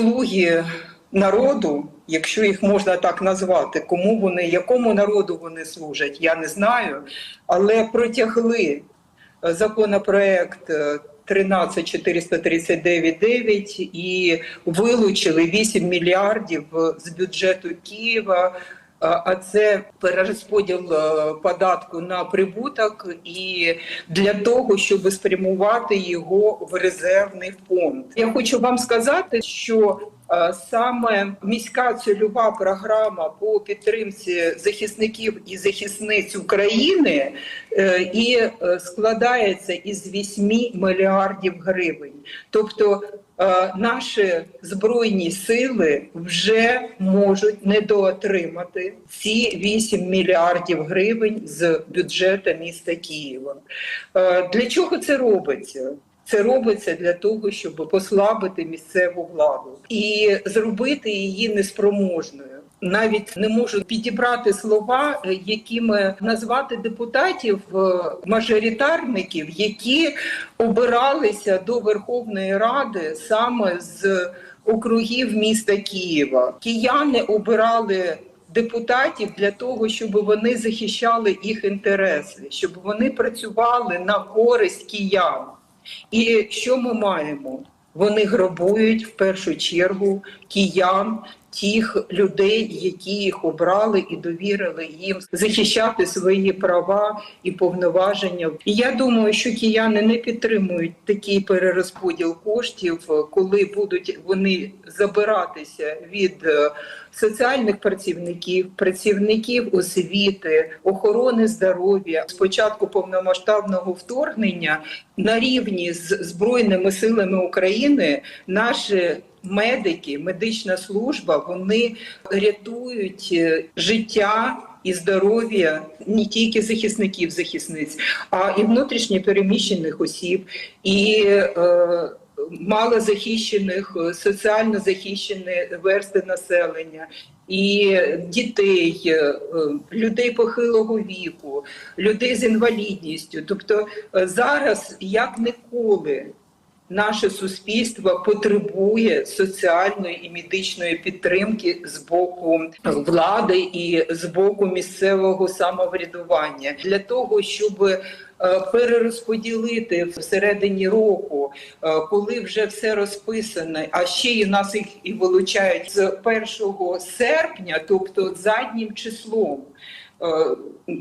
слуги народу, якщо їх можна так назвати, кому вони, якому народу вони служать, я не знаю, але протягли е, законопроект. е, 13439 і вилучили 8 мільярдів е, з бюджету Києва. А це перерозподіл е, податку на прибуток, і для того, щоб спрямувати його в резервний фонд. Я хочу вам сказати, що е, саме міська цільова програма по підтримці захисників і захисниць України е, і складається із 8 мільярдів гривень. Тобто наші збройні сили вже можуть недоотримати ці 8 мільярдів гривень з бюджету міста Києва. Е, Для чого це робиться? Це робиться для того, щоб послабити місцеву владу і зробити її неспроможною. Навіть не можу підібрати слова, е, якими назвати депутатів е, мажоритарників, які обиралися до Верховної Ради саме з округів міста Києва. Кияни обирали депутатів для того, щоб вони захищали їх інтереси, щоб вони працювали на користь киян. І що ми маємо? Вони грабують в першу чергу киян, тих людей, які їх обрали і довірили їм захищати свої права і повноваження. І я думаю, що кияни не підтримують такий перерозподіл коштів, коли будуть вони забиратися від е, соціальних працівників, працівників освіти, охорони здоров'я. З початку повномасштабного вторгнення на рівні з збройними силами України наші медики, медична служба, вони рятують е, життя. І здоров'я не тільки захисників, захисниць, а і внутрішньо переміщених осіб, і е, малозахищених, е, соціально захищені версти населення, і дітей, е, людей похилого віку, людей з інвалідністю. Тобто зараз як ніколи наше суспільство потребує соціальної і медичної підтримки з боку влади і з боку місцевого самоврядування для того, щоб е, перерозподілити всередині року, е, коли вже все розписане, а ще й нас їх і вилучають з 1 серпня, тобто заднім числом.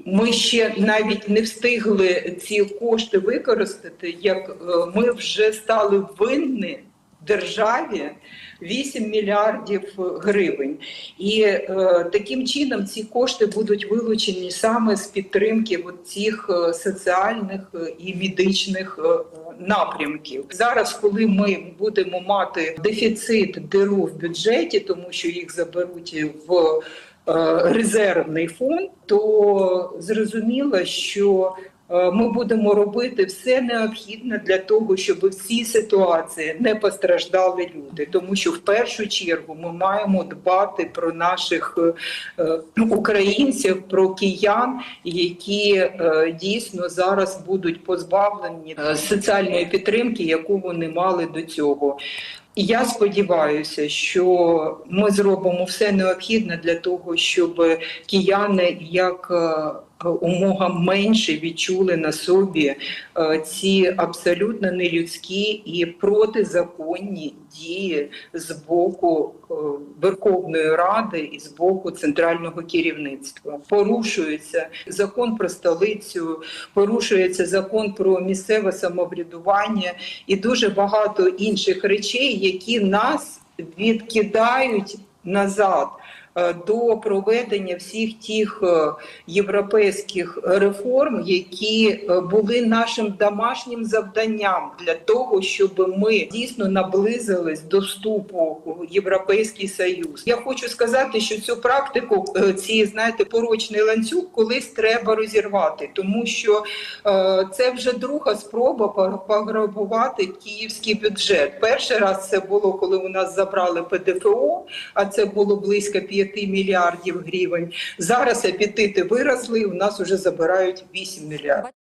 Ми ще навіть не встигли ці кошти використати, як е, ми вже стали винні державі 8 мільярдів гривень. І е, таким чином ці кошти будуть вилучені саме з підтримки цих е, соціальних е, і медичних е, напрямків. Зараз, коли ми будемо мати дефіцит диру в бюджеті, тому що їх заберуть в резервний фонд, то зрозуміло, що ми будемо робити все необхідне для того, щоб в цій ситуації не постраждали люди, тому що в першу чергу ми маємо дбати про наших е, е, українців, про киян, які е, дійсно зараз будуть позбавлені е, соціальної підтримки, яку вони мали до цього. Я сподіваюся, що ми зробимо все необхідне для того, щоб кияни як е, умога менше відчули на собі е, ці абсолютно нелюдські і протизаконні дії з боку е, Верховної Ради і з боку центрального керівництва. Порушується закон про столицю, порушується закон про місцеве самоврядування і дуже багато інших речей, які нас відкидають назад до проведення всіх тих е, європейських реформ, які е, були нашим домашнім завданням для того, щоб ми дійсно наблизились до вступу в Європейський Союз. Я хочу сказати, що цю практику, е, ці знаєте, порочний ланцюг колись треба розірвати, тому що е, це вже друга спроба пограбувати київський бюджет. Перший раз це було, коли у нас забрали ПДФО, а це було близько 5 мільярдів гривень. Зараз апетити виросли, у нас вже забирають 8 мільярдів.